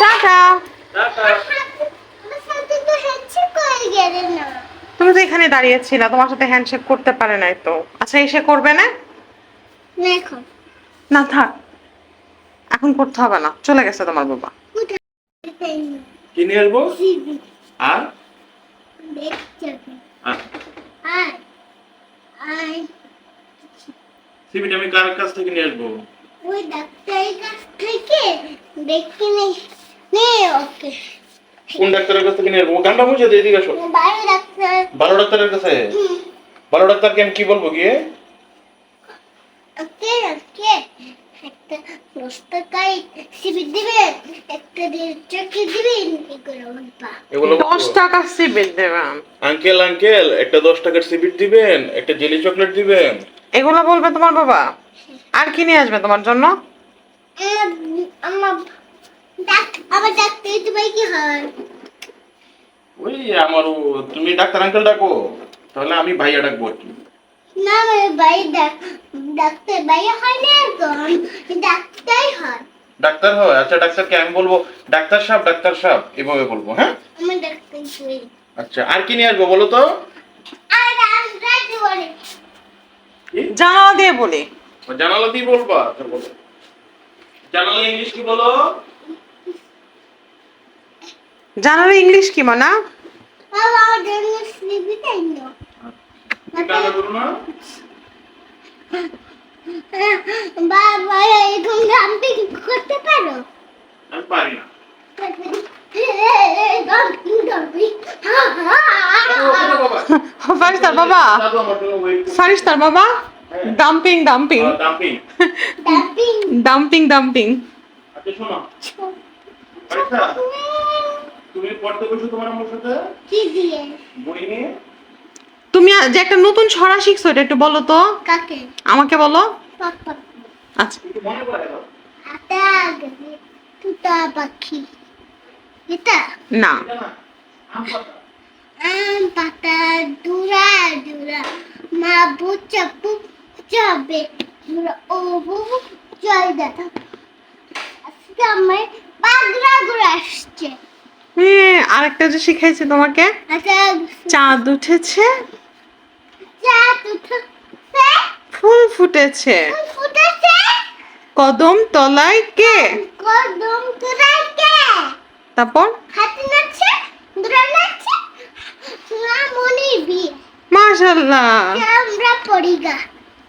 Tata. তুমি তো এখানে দাঁড়িয়েছিল তোমার সাথে হ্যান্ডশেক করতে পারে নাই তো। আচ্ছা এসে করবে না? না থাক। এখন করতে হবে না। চলে গেছে তোমার বাবা। কোথায় কি নিয়ে আসব? আর? সিবিটা আমি কার কাছ থেকে নিয়ে আসব? ওই ডাক্তারের কাছ থেকে দেখে নে নে ওকে। কোন ডাক্তারের কাছ থেকে নিয়ে আসব? গানটা বুঝে দিয়ে এদিকে আসো। বাইরে ডাক্তার। ভালো ডাক্তারের কাছে? ভালো ডাক্তারকে আমি কি বলব গিয়ে? ওকে ওকে। একটা দশ টাকায় দিবেন একটা দেড় টাকা দিবেন এগুলো দশ টাকা দেবেন। আঙ্কেল আঙ্কেল একটা দশ টাকার সিবিট দিবেন একটা জেলি চকলেট দিবেন। এগুলো বলবে তোমার বাবা। আর কি নিয়ে আসবে তোমার জন্য আমার- আমার ডাক আমার ডাক্তার তোমার কি হয়? ওই আমার ও- তুমি ডাক্তার আঙ্কেল ডাকো তাহলে আমি ভাইয়া ডাকবো আর কি। না আমার ভাই ডাক- ডাক্তার ভাই হয় না একদম ডাক্তার হয়। ডাক্তার হয়? আচ্ছা ডাক্তারকে আমি বলব ডাক্তার সাহেব ডাক্তার সাহেব এভাবে বলব হ্যাঁ? আমার ডাক্তার আচ্ছা আর কি নিয়ে আসব বলো তো? আর রাজরাজ বলে। জানালা দিয়ে বলি। ও জানালা দিয়ে বলবা? আচ্ছা বলো। জানালা ইংলিশ কি বলো? জানালা ইংলিশ কি মানা? বাবা এরকম জাম্পিং করতে পারো? আমি পারি না। জাম্পিং জাম্পিং ফারিস্তার বাবা। ফারিস্তার ডাম্পিং ডাম্পিং। ডাম্পিং ডাম্পিং আচ্ছা শোনো। আচ্ছা তুমি পড়তে বসো তোমার আমার সাথে? কি দিয়ে? বই নিয়ে? তুমি যে একটা নতুন ছড়া শিখছো এটা একটু বলো তো। কাকে? আমাকে বলো। আচ্ছা। মনে তুতা পাখি। এটা? না। এটা না আম পাতা। দুরা দুরা মা বুচা যাবে দুরা ও বুবু জয় দাদা। আজকে আমার বাগরা ঘুরে আসছে। হ্যাঁ আরেকটা যে শিখাইছি তোমাকে? আচ্ছা চাঁদ উঠেছে। ফুল ফুটেছে। কদম তলায় কে? কদম তোরাই কে? তারপর? হাতে নাচছে দুরা নাচছে মা মনি বিয়ে মাশাল্লাহ আমরা পড়িগা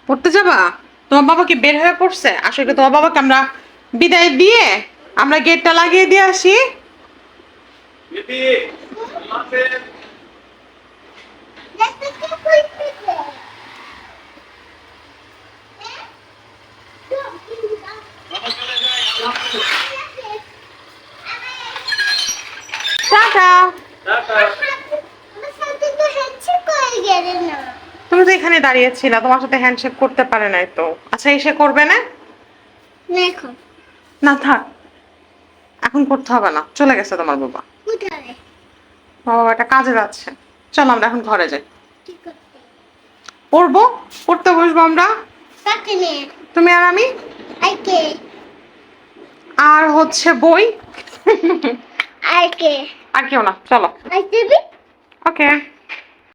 পড়তে যাবা? তোমার বাবা কি বের হয়ে পড়ছে। আসলে তোমার বাবাকে আমরা বিদায় দিয়ে আমরা গেটটা লাগিয়ে দিয়ে আসি। তুমি তো এখানে দাঁড়িয়েছিল তোমার সাথে হ্যান্ডশেক করতে পারে নাই তো। আচ্ছা এসে করবে না? না থাক। এখন করতে হবে না। চলে গেছে তোমার বাবা। বাবা একটা কাজে যাচ্ছে। চলো আমরা এখন ঘরে যাই। পড়ব? পড়তে বসবো আমরা? তুমি আর আমি? আর হচ্ছে বই? আর কেউ না চলো। ওকে।